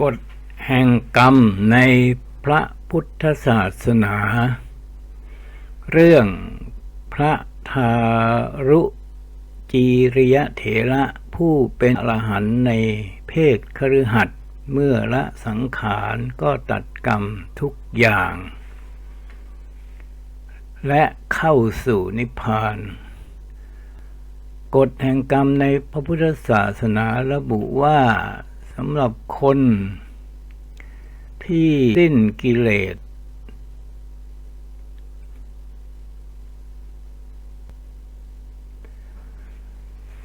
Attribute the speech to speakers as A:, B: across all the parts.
A: กฎแห่งกรรมในพระพุทธศาสนา เรื่องพระทารุจีริยเถระผู้เป็นอรหันต์ในเพศคฤหัสถ์เมื่อละสังขารก็ตัดกรรมทุกอย่าง และเข้าสู่นิพพานกฎแห่งกรรมในพระพุทธศาสนาระบุว่า สำหรับคนที่สิ้นกิเลส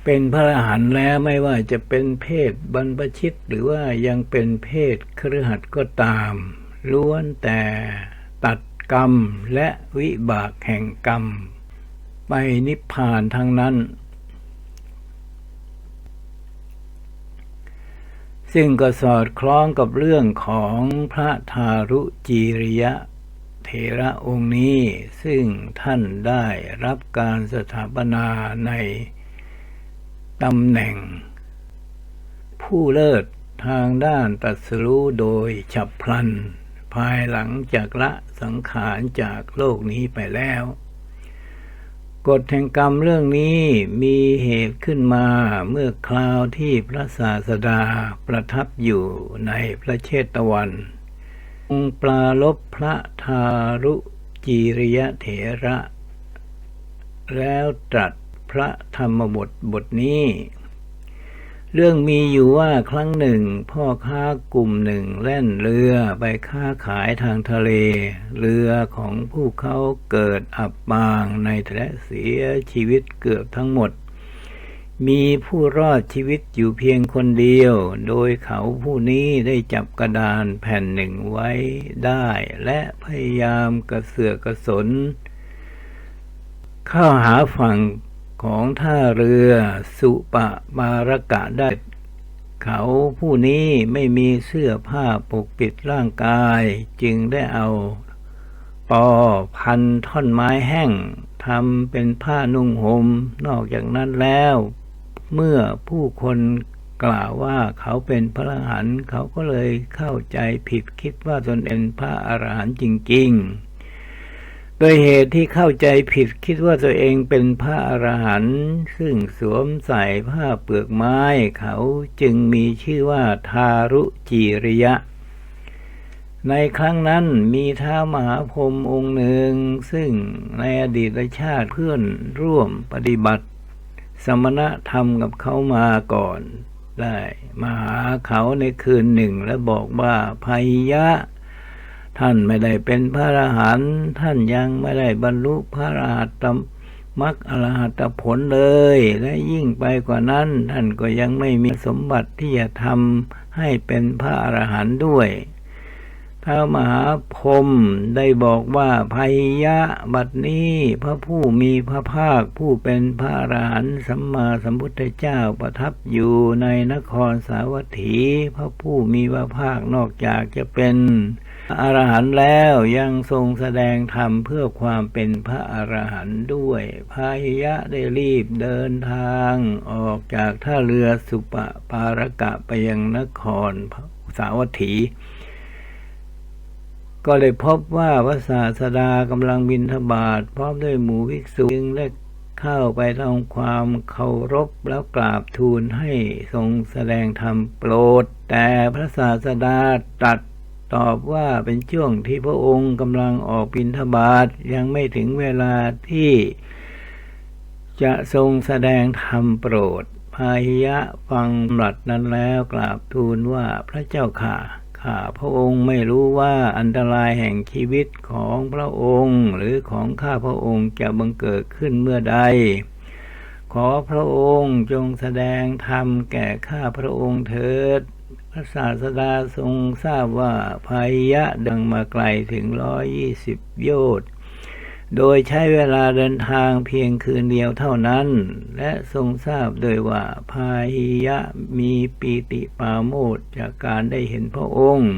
A: เป็นพระอรหันต์แล้วไม่ว่าจะเป็นเพศบรรพชิตหรือว่ายังเป็นเพศครหัสถ์ก็ตาม ล้วนแต่ตัดกรรมและวิบากแห่งกรรม ไปนิพพานทั้งนั้น ซึ่งก็สอดคล้องกับเรื่องของพระทารุจีริยะเถระองค์นี้ ซึ่งท่านได้รับการสถาปนาในตำแหน่ง ผู้เลิศทางด้านตรัสรู้โดยฉับพลัน ภายหลังจากละสังขารจากโลกนี้ไปแล้ว กฎแห่งกรรมเรื่องนี้มีเหตุขึ้นมาเมื่อคราวที่พระศาสดาประทับอยู่ในพระเชตวันองปลาลบพระทารุจีริยเถระ แล้วตรัสพระธรรมบทบทนี้ เรื่องมีอยู่ว่าครั้งหนึ่ง พ่อค้ากลุ่มหนึ่งแล่นเรือไปค้าขายทางทะเล เรือของผู้เขาเกิดอับปางในและเสียชีวิตเกือบทั้งหมด มีผู้รอดชีวิตอยู่เพียงคนเดียว โดยเขาผู้นี้ได้จับกระดานแผ่นหนึ่งไว้ได้ และพยายามกระเสือกกระสน เข้าหาฝั่ง ของท่าเรือสุปะมารกะได้ เขาผู้นี้ไม่มีเสื้อผ้าปกปิดร่างกาย จึงได้เอา ปอพันท่อนไม้แห้งทำเป็นผ้านุ่งหม่มนอกจากนั้นแล้ว เมื่อผู้คนกล่าวว่าเขาเป็นพระอรหันต์เขาก็เลยเข้าใจผิดคิดว่าตนเป็นพระอรหันต์จริง ๆ โดยเหตุที่เข้าใจผิดคิดว่าตัวเองเป็นพระอรหันต์ซึ่งสวมใส่ผ้าเปลือกไม้ เขาจึงมีชื่อว่าทารุจีริยะ ในครั้งนั้นมีท้ามหาพรมองค์หนึ่ง ซึ่งในอดีตชาติเพื่อนร่วมปฏิบัติ สมณธรรมกับเขามาก่อน ได้มาหาเขาในคืนหนึ่งและบอกว่าภัยยะ ท่านไม่ได้เป็นพระอรหันต์ท่านยังไม่ได้บรรลุพระอรหัตตมรรคอรหัตผลเลย และยิ่งไปกว่านั้น ท่านก็ยังไม่มีสมบัติที่จะทำให้เป็นพระอรหันต์ด้วยท้าวมหาพรหมได้บอกว่าภัยยะบัดนี้พระผู้มีพระภาคผู้เป็นพระอรหันต์สัมมาสัมพุทธเจ้าประทับอยู่ในนครสาวัตถี พระผู้มีพระภาคนอกจากจะเป็น อรหันต์แล้วยังทรงแสดงธรรมเพื่อความเป็นพระอรหันต์ด้วยพายยะได้รีบเดินทางออกจากท่าเรือสุปปารกะไปยังนครสาวัตถี ก็เลยพบว่าพระศาสดากำลังบินทบาทพร้อมด้วยหมู่ภิกษุจึงได้เข้าไปทำความเคารพแล้วกราบทูลให้ทรงแสดงธรรมโปรด แต่พระศาสดาตรัส ตอบว่าเป็นช่วงที่พระองค์กำลังออกบินทบาทยังไม่ถึงเวลาที่จะทรงแสดงธรรมโปรดพาหิยะฟังหลัดนั้นแล้วกราบทูลว่าพระเจ้าข่าข้าพระองค์ไม่รู้ว่าอันตรายแห่งชีวิตของพระองค์ หรือของข้าพระองค์จะบังเกิดขึ้นเมื่อใด ขอพระองค์จงแสดงธรรมแก่ข้าพระองค์เถิด พระศาสดาทรงทราบว่าพายยะดังมาไกลถึงร้อยยี่สิบโยชน์โดยใช้เวลาเดินทางเพียงคืนเดียวเท่านั้น และทรงทราบโดยว่าพาหิยะมีปีติปาโมทจากการได้เห็นพระองค์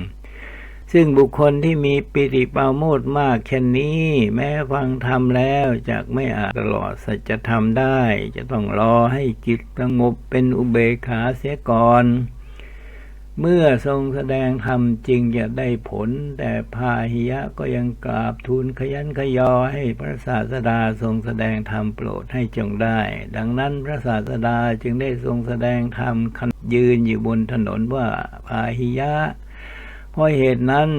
A: ซึ่งบุคคลที่มีปิติปาโมทมากเช่นนี้ แม้ฟังธรรมแล้วจากไม่อาจตลอดสัจธรรมได้ จะต้องรอให้จิตสงบเป็นอุเบกขาเสียก่อน เมื่อทรงแสดงธรรมจริงจะได้ผล แต่พาหิยะก็ยังกราบทูลขยันขยอให้พระศาสดาทรงแสดงธรรมโปรดให้จงได้ ดังนั้นพระศาสดาจึงได้ทรงแสดงธรรมขยืนอยู่บนถนนว่าพาหิยะเพราะเหตุนั้น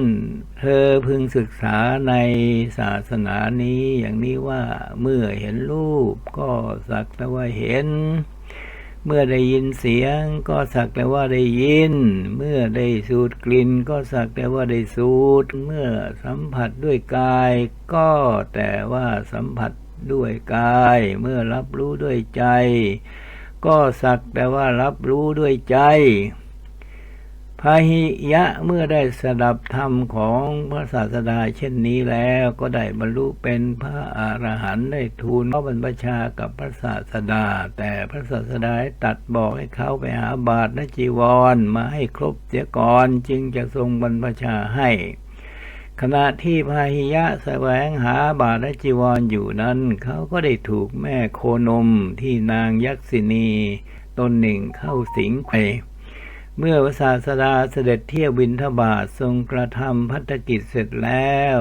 A: เธอพึงศึกษาในศาสนานี้อย่างนี้ว่าเมื่อเห็นรูปก็สักแต่ว่าเห็น เมื่อได้ยินเสียงก็สักแต่ว่าได้ยิน เมื่อได้สูดกลิ่นก็สักแต่ว่าได้สูด เมื่อสัมผัสด้วยกาย ก็แต่ว่าสัมผัสด้วยกาย เมื่อรับรู้ด้วยใจ ก็สักแต่ว่ารับรู้ด้วยใจ พาหิยะเมื่อได้สดับธรรมของพระศาสดาเช่นนี้แล้วก็ได้บรรลุเป็นพระอรหันต์ได้ทูลพระบรรพชากับพระศาสดา แต่พระศาสดาตัดบอกให้เขาไปหาบาทและจีวรมาให้ครบเสียก่อนจึงจะทรงบรรพชาให้ขณะที่พาหิยะแสวงหาบาทและจีวรอยู่นั้น เขาก็ได้ถูกแม่โคนมที่นางยักษินีตนหนึ่งเข้าสิงไป เมื่อพระศาสดาเสด็จเที่ยวบินทบาททรงกระทำพัฒกิจเสร็จแล้ว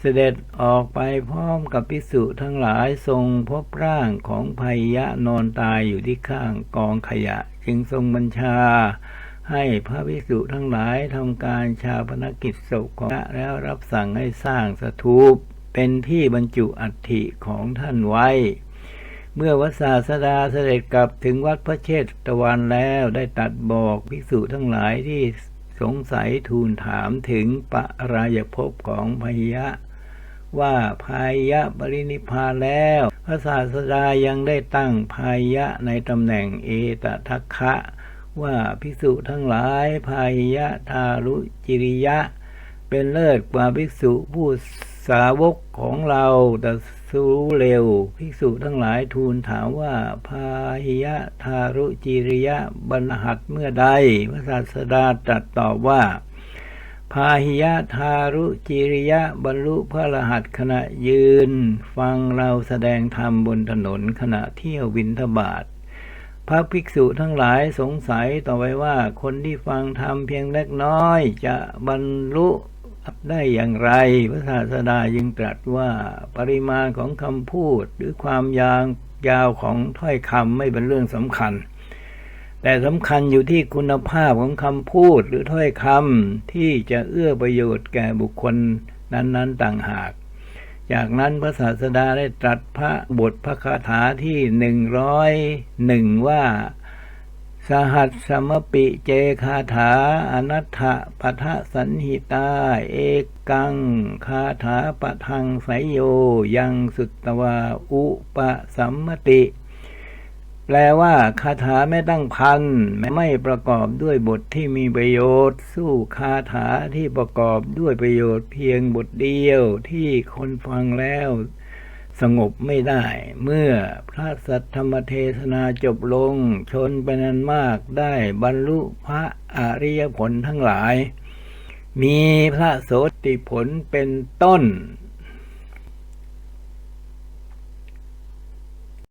A: เสด็จออกไปพร้อมกับภิกษุทั้งหลายทรงพบร่างของภัยยะนอนตายอยู่ที่ข้างกองขยะ จึงทรงบัญชา ให้พระภิกษุทั้งหลายทำการชาปนกิจศพของพระแล้วรับสั่งให้สร้างสถูปเป็นที่บรรจุอัฐิของท่านไว้ เมื่อวสาสดาเสด็จกลับถึงวัดพระเชตะวันแล้วได้ตัดบอกภิกษุทั้งหลายที่สงสัยทูลถามถึงปรายภพของพยะ ว่าพายะปรินิพพานแล้ว พระศาสดายังได้ตั้งพายะในตำแหน่งเอตทัคคะว่าภิกษุทั้งหลายพายะทารุจิริยะ เป็นเลิศกว่าภิกษุผู้สาวกของเราแต่ สู้เร็ว ภิกษุทั้งหลายทูลถามว่าพาหิยะทารุจิริยะบรรหัสเมื่อใดพระศาสดาตรัสตอบว่า พาหิยะทารุจิริยะบรรลุพระรหัสขณะยืน ฟังเราแสดงธรรมบนถนนขณะเที่ยววินทบาทพระภิกษุทั้งหลายสงสัยต่อไปว่าคนที่ฟังธรรมเพียงเล็กน้อย จะบรรลุ ได้อย่างไร พระศาสดายังตรัสว่าปริมาณของคำพูดหรือความยาวยาวของถ้อยคำไม่เป็นเรื่องสำคัญ แต่สำคัญอยู่ที่คุณภาพของคำพูดหรือถ้อยคำที่จะเอื้อประโยชน์แก่บุคคลนั้น ๆ ต่างหาก จากนั้นพระศาสดาได้ตรัสพระบทพระคาถาที่หนึ่งร้อยหนึ่งว่า สหัสสมปิเจคาถา อนัตถปทะสันหิตา เอกังคาถาปะทังไสยโย ยังสุตตวาอุปสัมมติ แปลว่าคาถาไม่ตั้งพันไม่ประกอบด้วยบทที่มีประโยชน์ สู้คาถาที่ประกอบด้วยประโยชน์เพียงบทเดียวที่คนฟังแล้ว สงบไม่ได้ เมื่อพระสัทธรรมเทศนาจบลง ชนเป็นนันมากได้บรรลุพระอริยผลทั้งหลาย มีพระโสติผลเป็นต้น